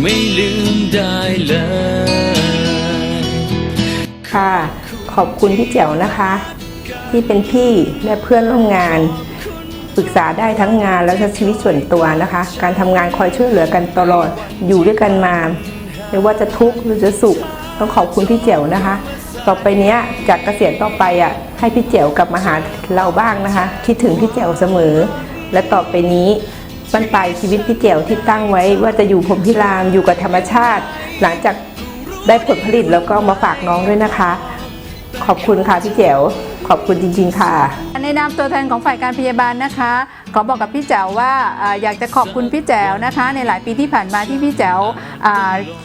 ไม่ลืมได้เลย ค่ะ ขอบคุณพี่แจ๋วนะคะ ที่เป็นพี่และเพื่อนร่วมงานปรึกษาได้ทั้งงานและชีวิตส่วนตัวนะคะ การทำงานคอยช่วยเหลือกันตลอดอยู่ด้วยกันมาไม่ว่าจะทุกข์หรือจะสุข ต้องขอบคุณพี่แจ๋วนะคะ ต่อไปเนี้ยจากเกษียณต่อไปอะให้พี่แจ๋วกลับมาหาเราบ้างนะคะ คิดถึงพี่แจ๋วเสมอ และต่อไปนี้ บั้นปลายชีวิตพี่แจ๋วที่ตั้งไว้ว่าจะอยู่พรหมพิรามอยู่กับธรรมชาติ หลังจากได้ผลผลิตแล้วก็มาฝากน้องด้วยนะคะ ขอบคุณค่ะพี่แจ๋วขอบคุณจริง ๆ ค่ะ ในนามตัวแทนของฝ่ายการพยาบาลนะคะ ขอบอกกับพี่แจ๋วว่าอยากจะขอบคุณพี่แจ๋วนะคะ ในหลายปีที่ผ่านมาที่พี่แจ๋ว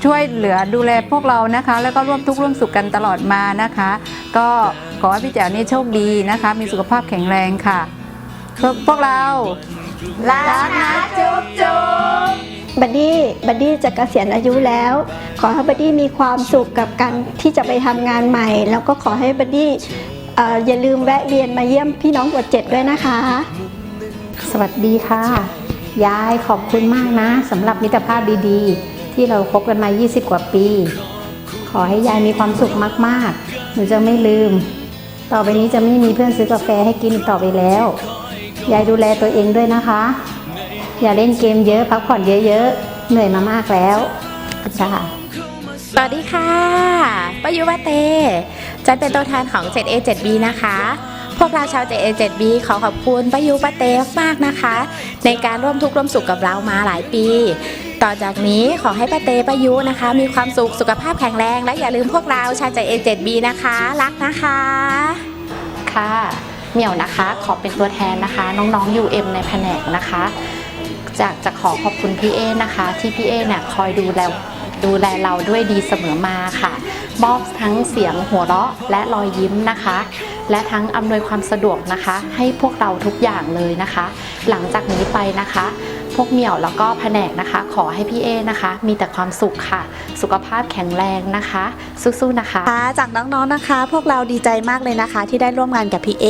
ช่วยเหลือดูแลพวกเรานะคะ แล้วก็ร่วมทุกข์ร่วมสุขกันตลอดมานะคะ ก็ขอให้พี่แจ๋วนี่โชคดีนะคะ มีสุขภาพแข็งแรงค่ะ พวกพวกเรา รักนะจุ๊บจุ๊บบัดดี้บัดดี้จะเกษียณอายุแล้ว ขอให้บัดดี้มีความสุขกับการที่จะไปทำงานใหม่ แล้วก็ขอให้บัดดี้เอ่ออย่าลืมแวะเวียนมาเยี่ยมพี่น้องบทเจ็ดด้วยนะคะ สวัสดีค่ะ ยายขอบคุณมากนะสำหรับมิตรภาพดีๆ ที่เราคบกันมา 20 กว่าปี ขอให้ยายมีความสุขมากๆ หนูจะไม่ลืม ต่อไปนี้จะไม่มีเพื่อนซื้อกาแฟให้กินอีกต่อไปแล้ว ยายดูแลตัวเองด้วยนะคะ อย่าเล่นเกมเยอะพักผ่อนเยอะๆ เหนื่อยมามากแล้วจ้าสวัสดีค่ะปายุวาเต จันเป็นตัวแทนของ 7A7B นะคะ พวกเราชาว 7A7B ขอขอบคุณปายุวาเตมากๆนะคะ ในการร่วมทุกข์ร่วมสุขกับเรามาหลายปี ต่อจากนี้ขอให้ป้าเตป้ายุนะคะ มีความสุขสุขภาพแข็งแรง และอย่าลืมพวกเราชาว 7A7B นะคะ รักนะคะ ค่ะ เหมียวนะคะ ขอเป็นตัวแทนนะคะ น้องๆ UM ในแผนกนะคะจากจะขอขอบคุณพี่เอนะคะ ที่พี่เอเนี่ยคอยดูแลดูแลเราด้วยดีเสมอมาค่ะมอบทั้งเสียงหัวเราะและรอยยิ้มนะคะ และทั้งอำนวยความสะดวกนะคะ ให้พวกเราทุกอย่างเลยนะคะ หลังจากนี้ไปนะคะ พวกเหมียวแล้วก็แผนกนะคะ ขอให้พี่เอนะคะ มีแต่ความสุขค่ะ สุขภาพแข็งแรงนะคะ สู้ๆนะคะค่ะจากน้องๆนะคะ พวกเราดีใจมากเลยนะคะ ที่ได้ร่วมงานกับพี่เอ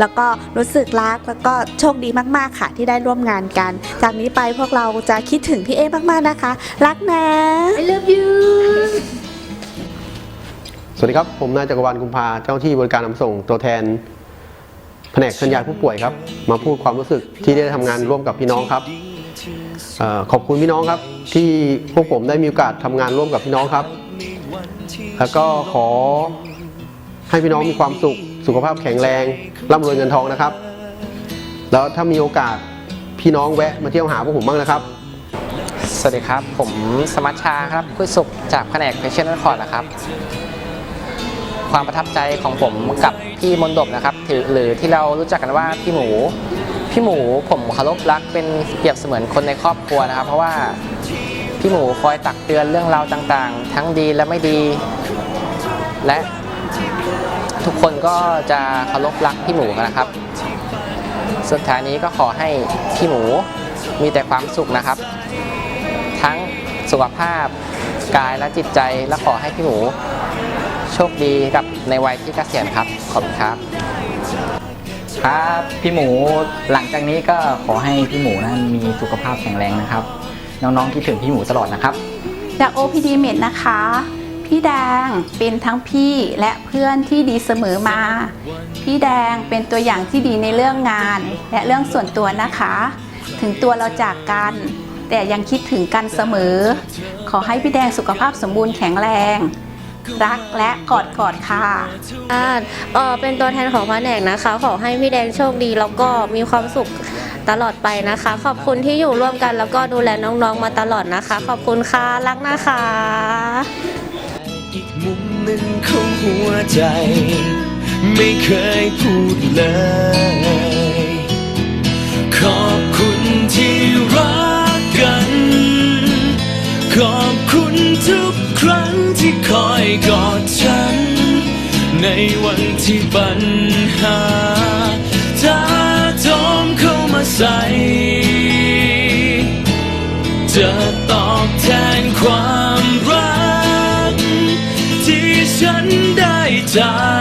แล้วก็รู้สึกรักแล้วก็โชคดีมากๆค่ะ ที่ได้ร่วมงานกัน จากนี้ไปพวกเราจะคิดถึงพี่เอมากๆนะคะ รักนะ I love you สวัสดีครับ ผมนายจักรวาลกุมภาเจ้าที่บริการนำส่งตัวแทนแผนกสัญญาณผู้ป่วยครับ มาพูดความรู้สึกที่ได้ทำงานร่วมกับพี่น้องครับเออ ขอบคุณพี่น้องครับที่พวกผมได้มีโอกาสทำงานร่วมกับพี่น้องครับ แล้วก็ขอให้พี่น้องมีความสุข สุขภาพแข็งแรงร่ำรวยเงินทองนะครับ แล้วถ้ามีโอกาสพี่น้องแวะมาเที่ยวหาพวกผมบ้างนะครับ สวัสดีครับ ผมสมัชชาครับคุยสุขจากแผนกเพชรนครนะครับ ความประทับใจของผมกับพี่มนดบนะครับถือหรือที่เรารู้จักกันว่าพี่หมู พี่หมูผมเคารพรักเป็นเปรียบเสมือนคนในครอบครัวนะครับ เพราะว่าพี่หมูคอยตักเตือนเรื่องราวต่างๆ ทั้งดีและไม่ดี และทุกคนก็จะเคารพรักพี่หมูนนะครับ สุดท้ายนี้ก็ขอให้พี่หมูมีแต่ความสุขนะครับ ทั้งสุขภาพกายและจิตใจและขอให้พี่หมู โชคดีกับในวัยที่เกษียณครับ ขอบคุณครับ ครับพี่หมูหลังจากนี้ก็ขอให้พี่หมูนะมีสุขภาพแข็งแรงนะครับ น้องๆคิดถึงพี่หมูตลอดนะครับจาก OPD Med นะคะ พี่แดงเป็นทั้งพี่และเพื่อนที่ดีเสมอมา พี่แดงเป็นตัวอย่างที่ดีในเรื่องงาน และเรื่องส่วนตัวนะคะ ถึงตัวเราจากกัน แต่ยังคิดถึงกันเสมอ ขอให้พี่แดงสุขภาพสมบูรณ์แข็งแรง รักและกอดกอดค่ะอ่าเอ่อเป็นตัวแทนของแผนกนะคะ ขอให้พี่แดงโชคดีแล้วก็มีความสุขตลอดไปนะคะ ขอบคุณที่อยู่ร่วมกันแล้วก็ดูแลน้องๆมาตลอดนะคะ ขอบคุณค่ะรักนะคะอีกมุมหนึ่งของหัวใจ ไม่เคยพูดเลย ขอบคุณที่รักกัน ขอก คอยกอดฉัน ในวันที่ปัญหาถ้าทมเข้ามาใส่จะตอบแทนความรัก ที่ฉันได้จาก